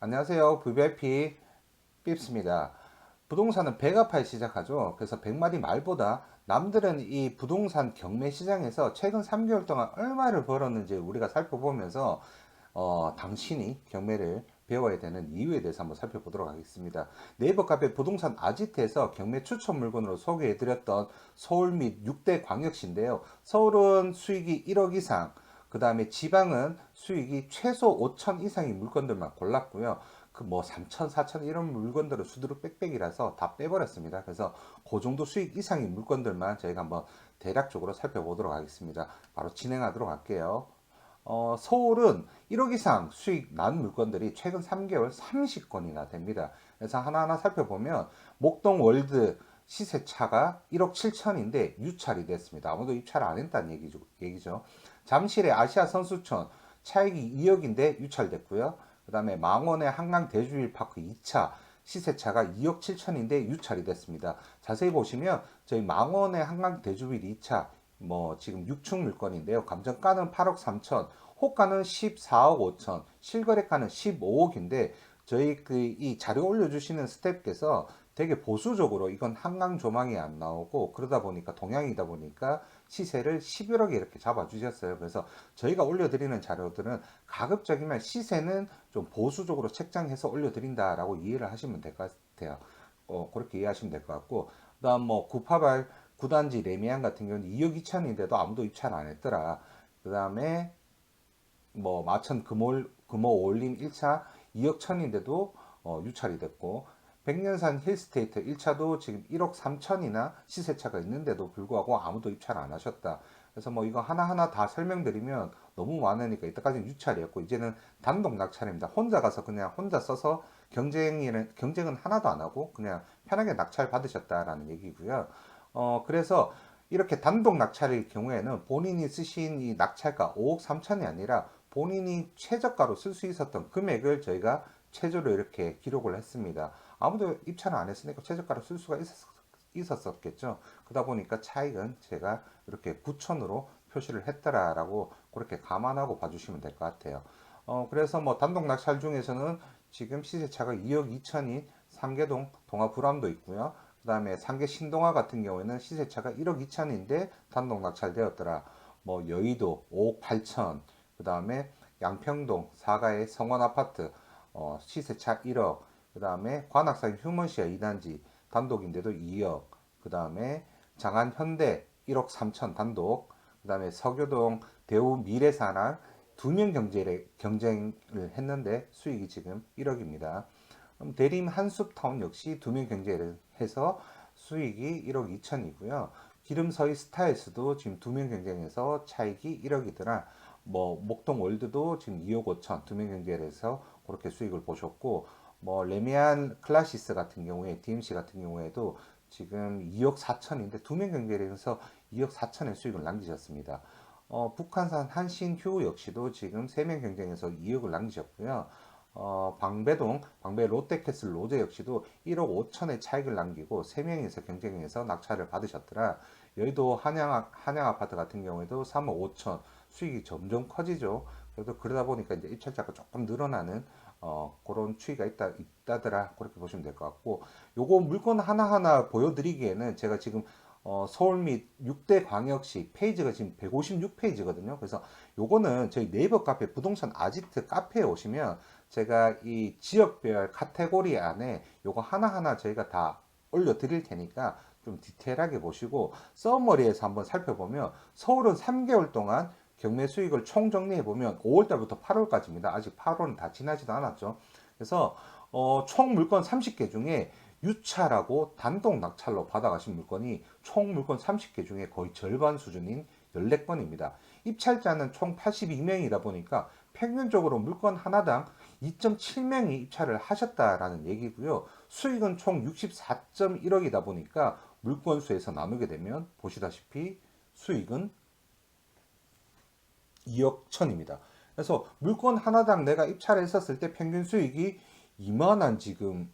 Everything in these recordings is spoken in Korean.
안녕하세요. VVIP 삐입니다. 부동산은 배가 팔 시작하죠. 그래서 100마리 말보다 남들은 이 부동산 경매 시장에서 최근 3개월 동안 얼마를 벌었는지 우리가 살펴보면서 어, 당신이 경매를 배워야 되는 이유에 대해서 한번 살펴보도록 하겠습니다. 네이버 카페 부동산 아지트에서 경매 추천 물건으로 소개해드렸던 서울 및 6대 광역시인데요. 서울은 수익이 1억 이상, 그 다음에 지방은 수익이 최소 5천 이상의 물건들만 골랐고요. 그 뭐 3천, 4천 이런 물건들은 수두룩 빽빽이라서 다 빼버렸습니다. 그래서 그 정도 수익 이상의 물건들만 저희가 한번 대략적으로 살펴보도록 하겠습니다. 바로 진행하도록 할게요. 어, 서울은 1억 이상 수익 난 물건들이 최근 3개월 30건이나 됩니다. 그래서 하나하나 살펴보면 목동 월드 시세차가 1억 7천인데 유찰이 됐습니다. 아무도 입찰 안 했다는 얘기죠. 얘기죠. 잠실의 아시아 선수촌 차익이 2억인데 유찰됐고요. 그 다음에 망원의 한강 대주일 파크 2차 시세차가 2억 7천인데 유찰이 됐습니다. 자세히 보시면 저희 망원의 한강 대주일 2차 뭐 지금 6충 물건인데요. 감정가는 8억 3천, 호가는 14억 5천, 실거래가는 15억인데 저희 그 이 자료 올려주시는 스태프께서 되게 보수적으로 이건 한강 조망이 안 나오고 그러다 보니까 동향이다 보니까 시세를 11억에 이렇게 잡아주셨어요. 그래서 저희가 올려드리는 자료들은 가급적이면 시세는 좀 보수적으로 책정해서 올려드린다라고 이해를 하시면 될 것 같아요. 어, 그렇게 이해하시면 될 것 같고 그다음 뭐 구파발 구단지 레미안 같은 경우는 2억 2천인데도 아무도 입찰 안 했더라. 그 다음에 뭐 마천 금호 금호 올림 1차 2억 천인데도 어, 유찰이 됐고 백년산 힐스테이트 1차도 지금 1억 3천이나 시세차가 있는데도 불구하고 아무도 입찰 안 하셨다. 그래서 뭐 이거 하나하나 다 설명드리면 너무 많으니까 이때까지는 유찰이었고 이제는 단독 낙찰입니다. 혼자 가서 그냥 혼자 써서 경쟁이는 경쟁은 하나도 안 하고 그냥 편하게 낙찰 받으셨다라는 얘기고요. 어 그래서 이렇게 단독 낙찰일 경우에는 본인이 쓰신 이 낙찰가 5억 3천이 아니라 본인이 최저가로 쓸 수 있었던 금액을 저희가 최저로 이렇게 기록을 했습니다. 아무도 입찰을 안 했으니까 최저가로 쓸 수가 있었, 겠죠 그러다 보니까 차익은 제가 이렇게 9천으로 표시를 했더라라고 그렇게 감안하고 봐주시면 될 것 같아요. 어, 그래서 뭐 단독 낙찰 중에서는 지금 시세차가 2억 2천인 삼계동 동화 불암도 있고요. 그 다음에 상계 신동화 같은 경우에는 시세차가 1억 2천인데 단독 낙찰되었더라. 뭐 여의도 5억 8천, 그 다음에 양평동 사가의 성원 아파트 어, 시세차 1억, 그 다음에 관악산 휴먼시아 2단지 단독인데도 2억, 그 다음에 장안 현대 1억 3천 단독, 그 다음에 서교동 대우 미래사랑 두명 경쟁을 했는데 수익이 지금 1억입니다. 대림 한숲타운 역시 두 명 경쟁을 해서 수익이 1억 2천이고요. 기름서희 스타일스도 지금 두 명 경쟁해서 차익이 1억이더라. 뭐 목동 월드도 지금 2억 5천 두 명 경쟁을 해서 그렇게 수익을 보셨고 뭐 레미안 클라시스 같은 경우에 DMC 같은 경우에도 지금 2억 4천인데 두 명 경쟁을 해서 2억 4천의 수익을 남기셨습니다. 어, 북한산 한신휴 역시도 지금 3명 경쟁해서 2억을 남기셨고요. 어, 방배동, 방배 롯데캐슬 로제 역시도 1억 5천의 차익을 남기고 3명에서 경쟁해서 낙찰을 받으셨더라. 여의도 한양, 한양 아파트 같은 경우에도 3억 5천 수익이 점점 커지죠. 그래도 그러다 보니까 이제 입찰자가 조금 늘어나는 어, 그런 추이가 있다, 있다더라. 그렇게 보시면 될 것 같고, 요거 물건 하나하나 보여드리기에는 제가 지금 어, 서울 및 6대 광역시 페이지가 지금 156페이지거든요. 그래서 요거는 저희 네이버 카페 부동산 아지트 카페에 오시면 제가 이 지역별 카테고리 안에 요거 하나하나 저희가 다 올려드릴 테니까 좀 디테일하게 보시고 서머리에서 한번 살펴보면 서울은 3개월 동안 경매 수익을 총 정리해 보면 5월달부터 8월까지입니다. 아직 8월은 다 지나지도 않았죠. 그래서 어, 총 물건 30개 중에 유차라고 단독 낙찰로 받아가신 물건이 총 물건 30개 중에 거의 절반 수준인 14건입니다. 입찰자는 총 82명이다 보니까 평균적으로 물건 하나당 2.7명이 입찰을 하셨다라는 얘기고요. 수익은 총 64.1억이다 보니까 물건 수에서 나누게 되면 보시다시피 수익은 2억 천입니다. 그래서 물건 하나당 내가 입찰을 했었을 때 평균 수익이 이만한 지금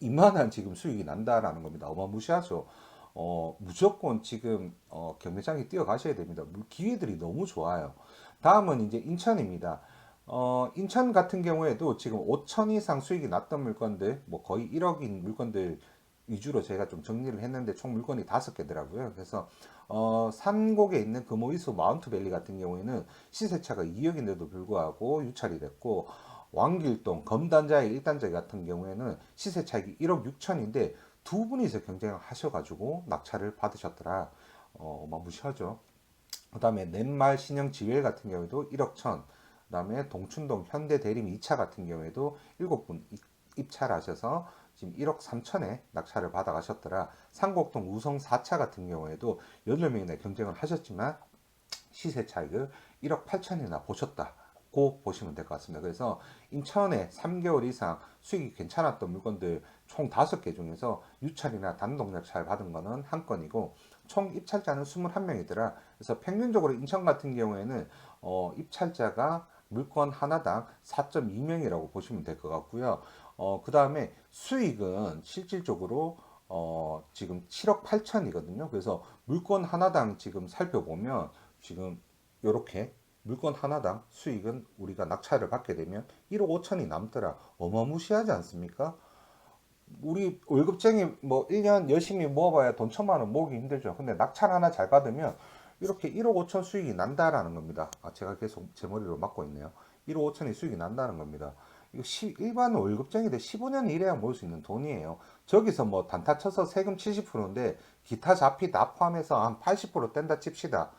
이만한 지금 수익이 난다라는 겁니다. 어마무시하죠. 어, 무조건 지금 어, 경매장에 뛰어가셔야 됩니다. 기회들이 너무 좋아요. 다음은 이제 인천입니다. 어, 인천 같은 경우에도 지금 5천 이상 수익이 났던 물건들, 뭐 거의 1억인 물건들 위주로 제가 좀 정리를 했는데 총 물건이 다섯 개더라고요. 그래서 어, 산곡에 있는 금호이수 마운트밸리 같은 경우에는 시세차가 2억인데도 불구하고 유찰이 됐고 왕길동 검단자의 1단자 같은 경우에는 시세 차익이 1억 6천인데 두 분이서 경쟁을 하셔가지고 낙찰을 받으셨더라. 어, 어마무시하죠. 그 다음에 넷말 신형 지웰 같은 경우에도 1억 천. 그 다음에 동춘동 현대 대림 2차 같은 경우에도 7분 입찰 하셔서 지금 1억 3천에 낙찰을 받아 가셨더라. 상곡동 우성 4차 같은 경우에도 8명이나 경쟁을 하셨지만 시세 차익을 1억 8천이나 보셨다. 고 보시면 될 것 같습니다. 그래서 인천에 3개월 이상 수익이 괜찮았던 물건들 총 5개 중에서 유찰이나 단독 낙찰 받은 거는 한 건이고 총 입찰자는 21명이더라. 그래서 평균적으로 인천 같은 경우에는 어, 입찰자가 물건 하나당 4.2명이라고 보시면 될 것 같고요. 어, 그 다음에 수익은 실질적으로 어, 지금 7억 8천이거든요. 그래서 물건 하나당 지금 살펴보면 지금 이렇게 물건 하나당 수익은 우리가 낙찰을 받게 되면 1억 5천이 남더라. 어마무시하지 않습니까? 우리 월급쟁이 뭐 1년 열심히 모아봐야 돈 천만 원 모으기 힘들죠. 근데 낙찰 하나 잘 받으면 이렇게 1억 5천 수익이 난다라는 겁니다. 아, 제가 계속 제 머리로 맞고 있네요. 1억 5천이 수익이 난다는 겁니다. 이거 시, 일반 월급쟁이들 15년 일해야 모을 수 있는 돈이에요. 저기서 뭐 단타 쳐서 세금 70%인데 기타 잡히 다 포함해서 한 80% 뗀다 칩시다.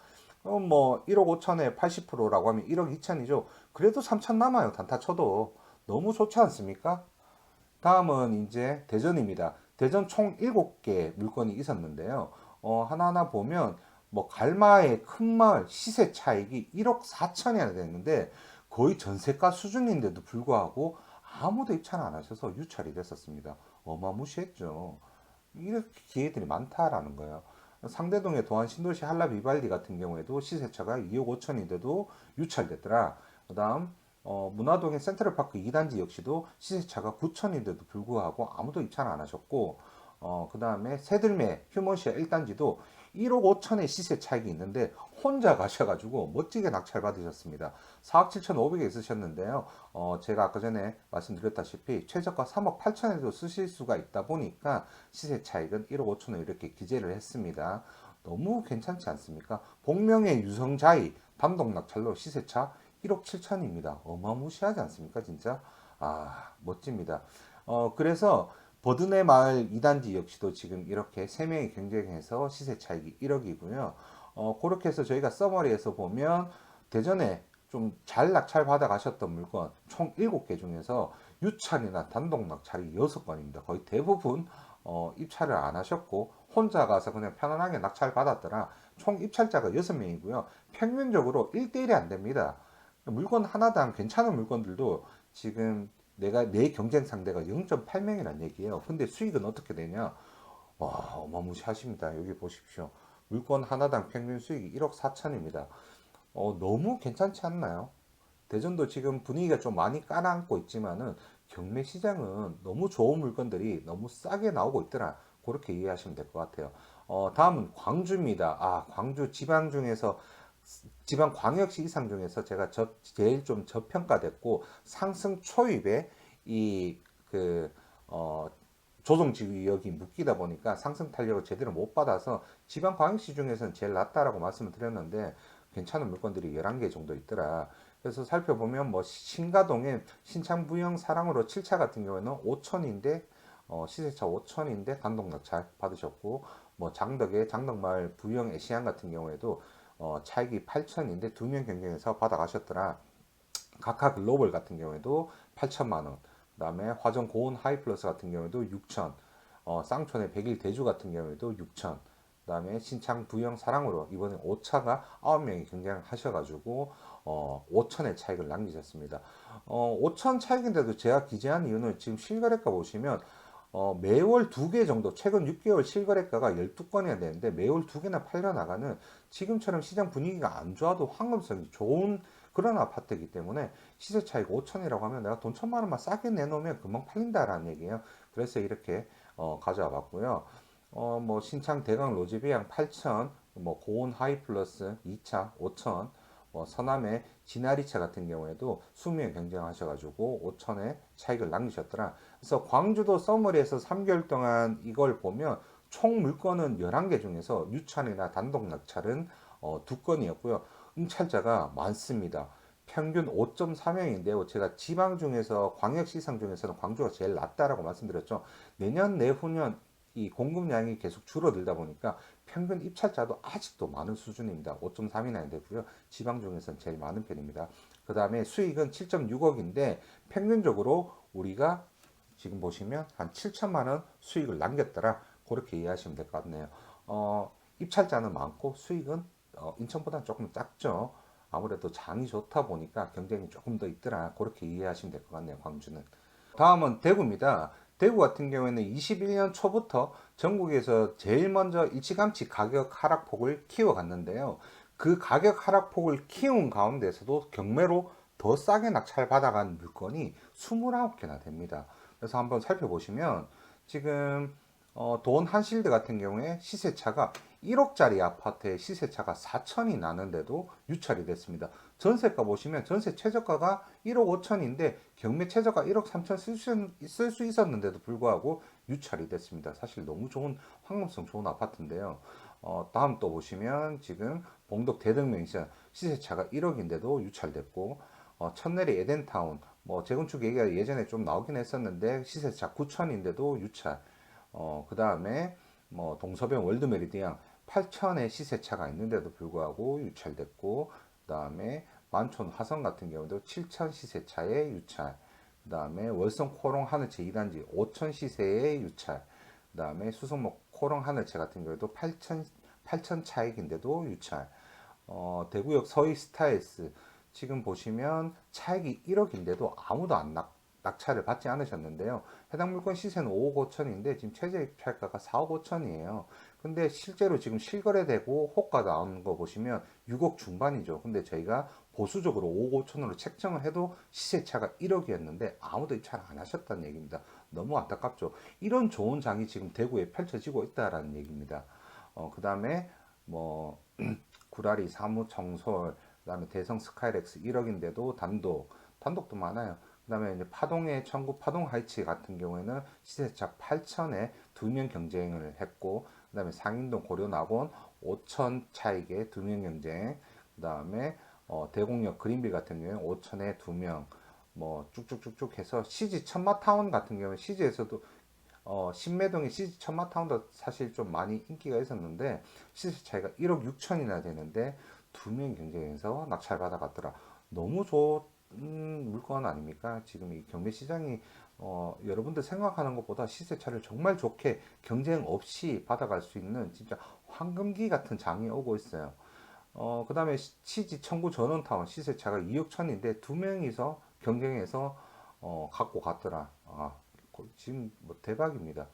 그럼 뭐 1억 5천에 80%라고 하면 1억 2천이죠. 그래도 3천 남아요. 단타 쳐도. 너무 좋지 않습니까? 다음은 이제 대전입니다. 대전 총 7개 물건이 있었는데요. 어, 하나하나 보면 뭐 갈마의 큰 마을 시세 차익이 1억 4천이나 됐는데 거의 전세가 수준인데도 불구하고 아무도 입찰 안 하셔서 유찰이 됐었습니다. 어마무시했죠. 이렇게 기회들이 많다라는 거예요. 상대동의 도안 신도시 한라 비발디 같은 경우에도 시세차가 2억 5천인데도 유찰됐더라. 그 다음 어, 문화동의 센트럴파크 2단지 역시도 시세차가 9천인데도 불구하고 아무도 입찰 안 하셨고 어, 그 다음에 새들매 휴먼시아 1단지도 1억 5천의 시세 차익이 있는데 혼자 가셔가지고 멋지게 낙찰 받으셨습니다. 4억 7천5백에 있으셨는데요. 어, 제가 아까 전에 말씀드렸다시피 최저가 3억 8천에도 쓰실 수가 있다 보니까 시세 차익은 1억 5천을 이렇게 기재를 했습니다. 너무 괜찮지 않습니까? 복명의 유성자이 단독 낙찰로 시세차 1억 7천입니다. 어마무시하지 않습니까? 진짜? 아, 멋집니다. 어, 그래서 버드네 마을 2단지 역시도 지금 이렇게 3명이 경쟁해서 시세 차익이 1억이고요. 어, 그렇게 해서 저희가 서머리에서 보면 대전에 좀 잘 낙찰 받아 가셨던 물건 총 7개 중에서 유찰이나 단독 낙찰이 6건입니다. 거의 대부분 어, 입찰을 안 하셨고 혼자 가서 그냥 편안하게 낙찰 받았더라. 총 입찰자가 6명이고요. 평균적으로 1대1이 안 됩니다. 물건 하나당 괜찮은 물건들도 지금 내가 내 경쟁 상대가 0.8명이란 얘기예요. 근데 수익은 어떻게 되냐? 와, 어마무시하십니다. 여기 보십시오. 물건 하나당 평균 수익이 1억 4천입니다. 어, 너무 괜찮지 않나요? 대전도 지금 분위기가 좀 많이 깔아앉고 있지만은 경매 시장은 너무 좋은 물건들이 너무 싸게 나오고 있더라. 그렇게 이해하시면 될 것 같아요. 어, 다음은 광주입니다. 아, 광주 지방 중에서 지방 광역시 이상 중에서 제가 저, 제일 좀 저평가됐고 상승 초입에 이그 어, 조정 지역이 묶이다 보니까 상승 탄력을 제대로 못 받아서 지방 광역시 중에서는 제일 낮다라고 말씀을 드렸는데 괜찮은 물건들이 11개 정도 있더라. 그래서 살펴보면 뭐 신가동에 신창부영 사랑으로 7차 같은 경우에는 5천인데 어, 시세차 5천인데 단독 낙찰 받으셨고 뭐 장덕의 장덕마을 부영 애시안 같은 경우에도 어, 차익이 8천인데 두 명 경쟁해서 받아가셨더라. 각하 글로벌 같은 경우에도 8천만 원. 그다음에 화정 고온 하이플러스 같은 경우에도 6천. 어, 쌍촌의 백일 대주 같은 경우에도 6천. 그다음에 신창 부영 사랑으로 이번에 5차가 9명이 경쟁하셔가지고 어, 5천의 차익을 남기셨습니다. 어, 5천 차익인데도 제가 기재한 이유는 지금 실거래가 보시면 어, 매월 두 개 정도, 최근 6개월 실거래가가 12건이나 되는데 매월 두 개나 팔려 나가는 지금처럼 시장 분위기가 안 좋아도 황금성이 좋은 그런 아파트이기 때문에 시세 차익 5천이라고 하면 내가 돈 천만 원만 싸게 내놓으면 금방 팔린다라는 얘기예요. 그래서 이렇게 어, 가져와 봤고요. 어, 뭐 신창 대강 로지비양 8천, 뭐 고온 하이 플러스 2차 5천, 뭐 서남의 진아리차 같은 경우에도 수명 경쟁하셔가지고 5천에 차익을 남기셨더라. 그래서 광주도 써머리에서 3개월 동안 이걸 보면 총 물건은 11개 중에서 유찰이나 단독 낙찰은 어, 두 건이었고요. 응찰자가 많습니다. 평균 5.3명인데요. 제가 지방 중에서 광역시상 중에서는 광주가 제일 낮다라고 말씀드렸죠. 내년 내후년 이 공급량이 계속 줄어들다 보니까 평균 입찰자도 아직도 많은 수준입니다. 5.3이나 되고요. 지방 중에서는 제일 많은 편입니다. 그 다음에 수익은 7.6억인데 평균적으로 우리가 지금 보시면 한 7천만 원 수익을 남겼더라. 그렇게 이해하시면 될 것 같네요. 어, 입찰자는 많고 수익은 어, 인천보다는 조금 작죠. 아무래도 장이 좋다 보니까 경쟁이 조금 더 있더라. 그렇게 이해하시면 될 것 같네요. 광주는. 다음은 대구입니다. 대구 같은 경우에는 21년 초부터 전국에서 제일 먼저 일찌감치 가격 하락폭을 키워갔는데요. 그 가격 하락폭을 키운 가운데서도 경매로 더 싸게 낙찰 받아간 물건이 29개나 됩니다. 그래서 한번 살펴보시면 지금 어, 돈 한실드 같은 경우에 시세차가 1억짜리 아파트의 시세차가 4천이 나는데도 유찰이 됐습니다. 전세가 보시면 전세 최저가가 1억 5천인데 경매 최저가 1억 3천 쓸 수 있었는데도 불구하고 유찰이 됐습니다. 사실 너무 좋은 황금성 좋은 아파트인데요. 어, 다음 또 보시면 지금 봉덕 대덕명시장 시세차가 1억인데도 유찰됐고 어, 천내리 에덴타운 뭐 재건축 얘기가 예전에 좀 나오긴 했었는데 시세차 9천인데도 유찰 어, 그 다음에 뭐 동서병 월드 메리디앙 8천의 시세차가 있는데도 불구하고 유찰됐고 그 다음에 만촌 화성 같은 경우도 7천 시세차의 유찰. 그 다음에 월성 코롱 하늘채 2단지 5천 시세의 유찰. 그 다음에 수성목 코롱 하늘채 같은 경우도 8천 8천 차익인데도 유찰. 어, 대구역 서희 스타일스. 지금 보시면 차익이 1억인데도 아무도 안 낙, 낙찰을 받지 않으셨는데요. 해당 물건 시세는 5억 5천인데 지금 최저 입찰가가 4억 5천이에요. 근데 실제로 지금 실거래되고 호가 나오는 거 보시면 6억 중반이죠. 근데 저희가 보수적으로 5억 5천으로 책정을 해도 시세차가 1억이었는데 아무도 입찰 안 하셨다는 얘기입니다. 너무 안타깝죠. 이런 좋은 장이 지금 대구에 펼쳐지고 있다라는 얘기입니다. 어, 그 다음에 뭐 구라리 사무 청솔 그 다음에 대성 스카이렉스 1억인데도 단독 단독도 많아요. 그 다음에 이제 파동의 청구 파동 하이츠 같은 경우에는 시세차 8천에 두 명 경쟁을 했고 그 다음에 상인동 고려낙원 5천 차익에 두 명 경쟁 그 다음에 어, 대공역 그린빌 같은 경우에 5천에 두명뭐 쭉쭉쭉쭉 해서 CG 천마타운 같은 경우에 CG에서도 어, 신매동의 CG 천마타운도 사실 좀 많이 인기가 있었는데 시세 차이가 1억 6천이나 되는데 두 명 경쟁해서 낙찰 받아 갔더라. 너무 좋은 물건 아닙니까? 지금 이 경매 시장이 어, 여러분들 생각하는 것보다 시세차를 정말 좋게 경쟁 없이 받아갈 수 있는 진짜 황금기 같은 장이 오고 있어요. 어, 그 다음에 치지 청구 전원타운 시세차가 2억 천인데 두 명이서 경쟁해서 어, 갖고 갔더라. 아, 지금 뭐 대박입니다.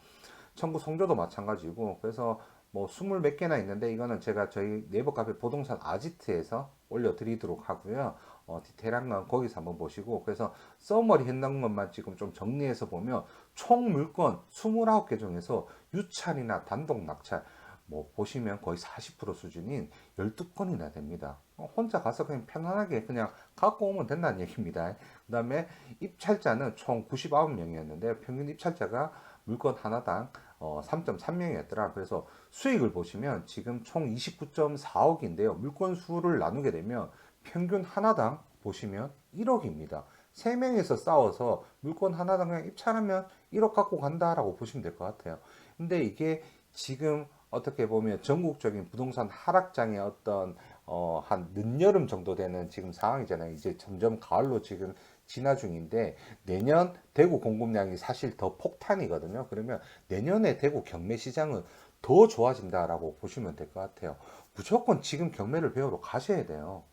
청구 송조도 마찬가지고 그래서 뭐 스물 몇 개나 있는데 이거는 제가 저희 네이버 카페 부동산 아지트에서 올려드리도록 하고요. 어, 디테일한 건 거기서 한번 보시고 그래서 써머리 했는 것만 지금 좀 정리해서 보면 총 물건 29개 중에서 유찰이나 단독 낙찰 뭐 보시면 거의 40% 수준인 12건이나 됩니다. 어, 혼자 가서 그냥 편안하게 그냥 갖고 오면 된다는 얘기입니다. 그 다음에 입찰자는 총 99명이었는데 평균 입찰자가 물건 하나당 어, 3.3명이었더라. 그래서 수익을 보시면 지금 총 29.4억인데요. 물건 수를 나누게 되면 평균 하나당 보시면 1억입니다. 3명에서 싸워서 물건 하나당 그냥 입찰하면 1억 갖고 간다라고 보시면 될 것 같아요. 근데 이게 지금 어떻게 보면 전국적인 부동산 하락장의 어떤 어, 한 늦여름 정도 되는 지금 상황이잖아요. 이제 점점 가을로 지금 진화 중인데 내년 대구 공급량이 사실 더 폭탄이거든요. 그러면 내년에 대구 경매 시장은 더 좋아진다라고 보시면 될 것 같아요. 무조건 지금 경매를 배우러 가셔야 돼요.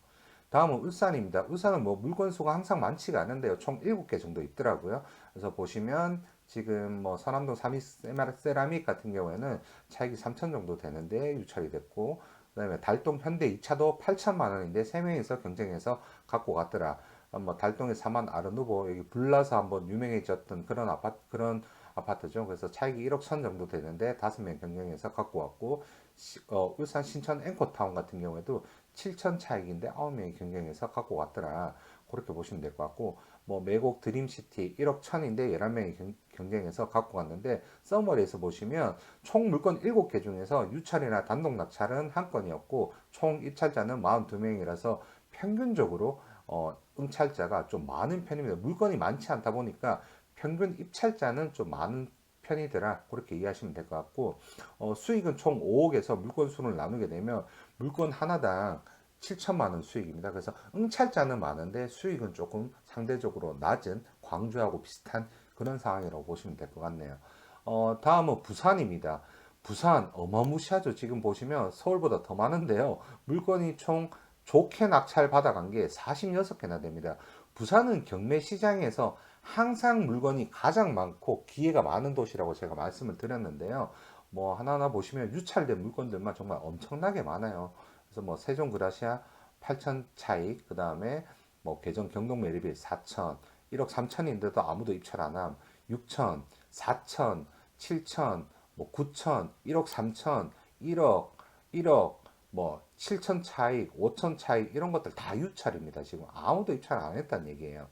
다음은 울산입니다. 울산은 뭐 물건 수가 항상 많지가 않은데요. 총 7개 정도 있더라고요. 그래서 보시면 지금 뭐 서남동 사미 세라믹 같은 경우에는 차익이 3천 정도 되는데 유찰이 됐고 그다음에 달동 현대 2차도 8천만 원인데 3명이서 경쟁해서 갖고 갔더라. 뭐 달동의 사만 아르누보 여기 불나서 한번 유명해졌던 그런 아파트 그런 아파트죠. 그래서 차익이 1억 천 정도 되는데 다섯 명 경쟁해서 갖고 왔고 시, 어, 울산 신천 앵커타운 같은 경우에도 7천 차익인데 9명이 경쟁해서 갖고 왔더라. 그렇게 보시면 될 것 같고 뭐 매곡 드림시티 1억 천인데 11명이 경, 경쟁해서 갖고 갔는데 서머리에서 보시면 총 물건 7개 중에서 유찰이나 단독 낙찰은 한 건이었고 총 입찰자는 42명이라서 평균적으로 어, 응찰자가 좀 많은 편입니다. 물건이 많지 않다 보니까 평균 입찰자는 좀 많은 편이더라. 그렇게 이해하시면 될 것 같고 어, 수익은 총 5억에서 물건 수를 나누게 되면 물건 하나당 7천만 원 수익입니다. 그래서 응찰자는 많은데 수익은 조금 상대적으로 낮은 광주하고 비슷한 그런 상황이라고 보시면 될 것 같네요. 어, 다음은 부산입니다. 부산 어마무시하죠. 지금 보시면 서울보다 더 많은데요. 물건이 총 좋게 낙찰 받아간 게 46개나 됩니다. 부산은 경매 시장에서 항상 물건이 가장 많고 기회가 많은 도시라고 제가 말씀을 드렸는데요. 뭐 하나하나 보시면 유찰된 물건들만 정말 엄청나게 많아요. 그래서 뭐 세종 그라시아 8천 차익, 그 다음에 뭐 개정 경동 메리빌 4천, 1억 3천인데도 아무도 입찰 안 함, 6천, 4천, 7천, 뭐 9천, 1억 3천, 1억, 1억, 뭐 7천 차익, 5천 차익 이런 것들 다 유찰입니다. 지금 아무도 입찰 안 했다는 얘기예요.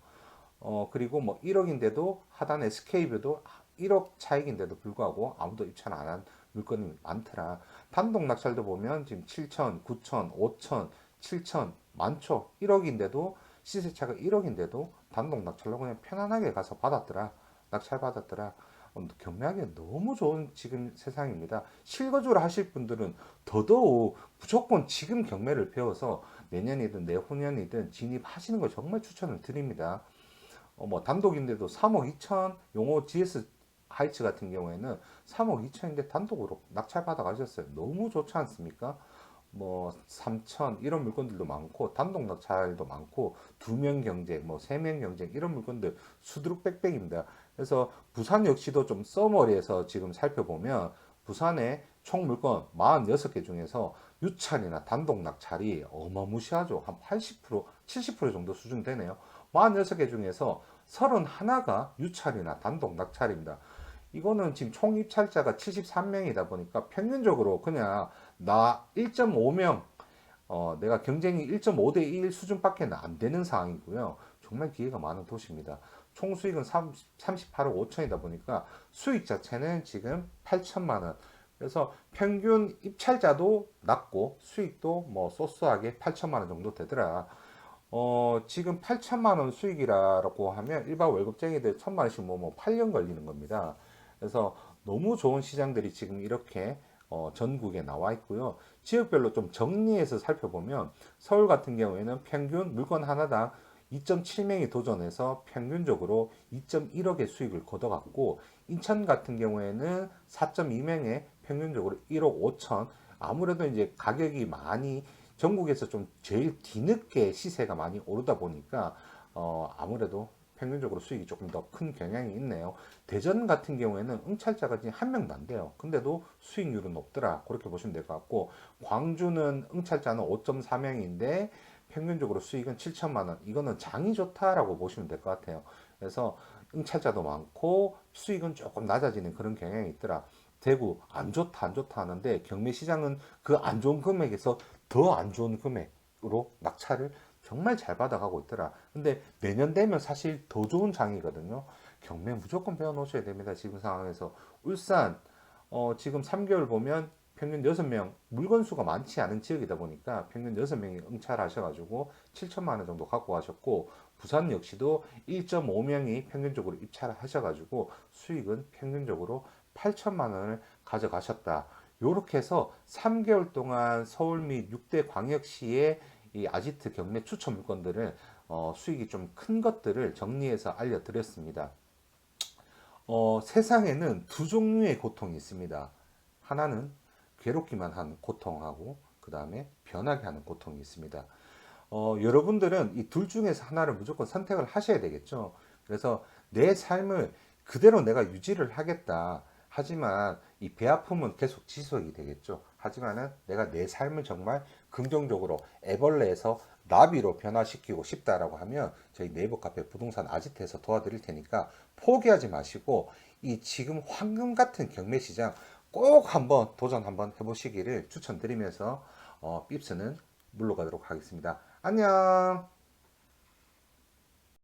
어 그리고 뭐 1억인데도 하단 SK뷰도 1억 차익인데도 불구하고 아무도 입찰 안 한 물건이 많더라. 단독 낙찰도 보면 지금 7천, 9천, 5천, 7천 많죠. 1억인데도 시세 차가 1억인데도 단독 낙찰로 그냥 편안하게 가서 받았더라. 낙찰 받았더라. 어, 경매하기 너무 좋은 지금 세상입니다. 실거주를 하실 분들은 더더욱 무조건 지금 경매를 배워서 내년이든 내후년이든 진입하시는 걸 정말 추천을 드립니다. 어, 뭐 단독인데도 3억 2천, 용호 GS 하이츠 같은 경우에는 3억 2천인데 단독으로 낙찰 받아 가셨어요. 너무 좋지 않습니까? 뭐 3천 이런 물건들도 많고 단독 낙찰도 많고 두 명 경쟁, 뭐 세 명 경쟁 이런 물건들 수두룩 빽빽입니다. 그래서 부산 역시도 좀 써머리에서 지금 살펴보면 부산의 총 물건 46개 중에서 유찰이나 단독 낙찰이 어마무시하죠. 한 80%, 70% 정도 수준 되네요. 46개 중에서 31가 유찰이나 단독 낙찰입니다. 이거는 지금 총 입찰자가 73명이다 보니까 평균적으로 그냥 나 1.5명, 어, 내가 경쟁이 1.5대 1 수준밖에 안 되는 상황이고요. 정말 기회가 많은 도시입니다. 총 수익은 38억 5천이다 보니까 수익 자체는 지금 8천만 원. 그래서 평균 입찰자도 낮고 수익도 뭐 소소하게 8천만 원 정도 되더라. 어, 지금 8천만 원 수익이라고 하면 일반 월급쟁이들 천만 원씩 뭐, 뭐 8년 걸리는 겁니다. 그래서 너무 좋은 시장들이 지금 이렇게 어, 전국에 나와 있고요. 지역별로 좀 정리해서 살펴보면 서울 같은 경우에는 평균 물건 하나당 2.7명이 도전해서 평균적으로 2.1억의 수익을 거둬갔고 인천 같은 경우에는 4.2명의 평균적으로 1억 5천 아무래도 이제 가격이 많이 전국에서 좀 제일 뒤늦게 시세가 많이 오르다 보니까 어 아무래도 평균적으로 수익이 조금 더 큰 경향이 있네요. 대전 같은 경우에는 응찰자가 지금 한 명도 안 돼요. 근데도 수익률은 높더라. 그렇게 보시면 될 것 같고 광주는 응찰자는 5.4명인데 평균적으로 수익은 7천만 원. 이거는 장이 좋다라고 보시면 될 것 같아요. 그래서 응찰자도 많고 수익은 조금 낮아지는 그런 경향이 있더라. 대구 안 좋다 안 좋다 하는데 경매 시장은 그 안 좋은 금액에서 더 안 좋은 금액으로 낙찰을 정말 잘 받아가고 있더라. 근데 내년 되면 사실 더 좋은 장이거든요. 경매 무조건 배워 놓으셔야 됩니다. 지금 상황에서 울산 어, 지금 3개월 보면 평균 6명 물건 수가 많지 않은 지역이다 보니까 평균 6명이 응찰 하셔가지고 7천만 원 정도 갖고 가셨고 부산 역시도 1.5명이 평균적으로 입찰을 하셔가지고 수익은 평균적으로 8천만 원을 가져가셨다. 요렇게 해서 3개월 동안 서울 및 6대 광역시의 이 아지트 경매 추천 물건들을 어, 수익이 좀 큰 것들을 정리해서 알려드렸습니다. 어, 세상에는 두 종류의 고통이 있습니다. 하나는 괴롭기만 하는 고통하고 그 다음에 변하게 하는 고통이 있습니다. 어, 여러분들은 이 둘 중에서 하나를 무조건 선택을 하셔야 되겠죠. 그래서 내 삶을 그대로 내가 유지를 하겠다. 하지만 이 배 아픔은 계속 지속이 되겠죠. 하지만은 내가 내 삶을 정말 긍정적으로 애벌레에서 나비로 변화시키고 싶다라고 하면 저희 네이버 카페 부동산 아지트에서 도와드릴 테니까 포기하지 마시고 이 지금 황금 같은 경매 시장 꼭 한번 도전 한번 해보시기를 추천드리면서 어, 빕스는 물러가도록 하겠습니다. 안녕!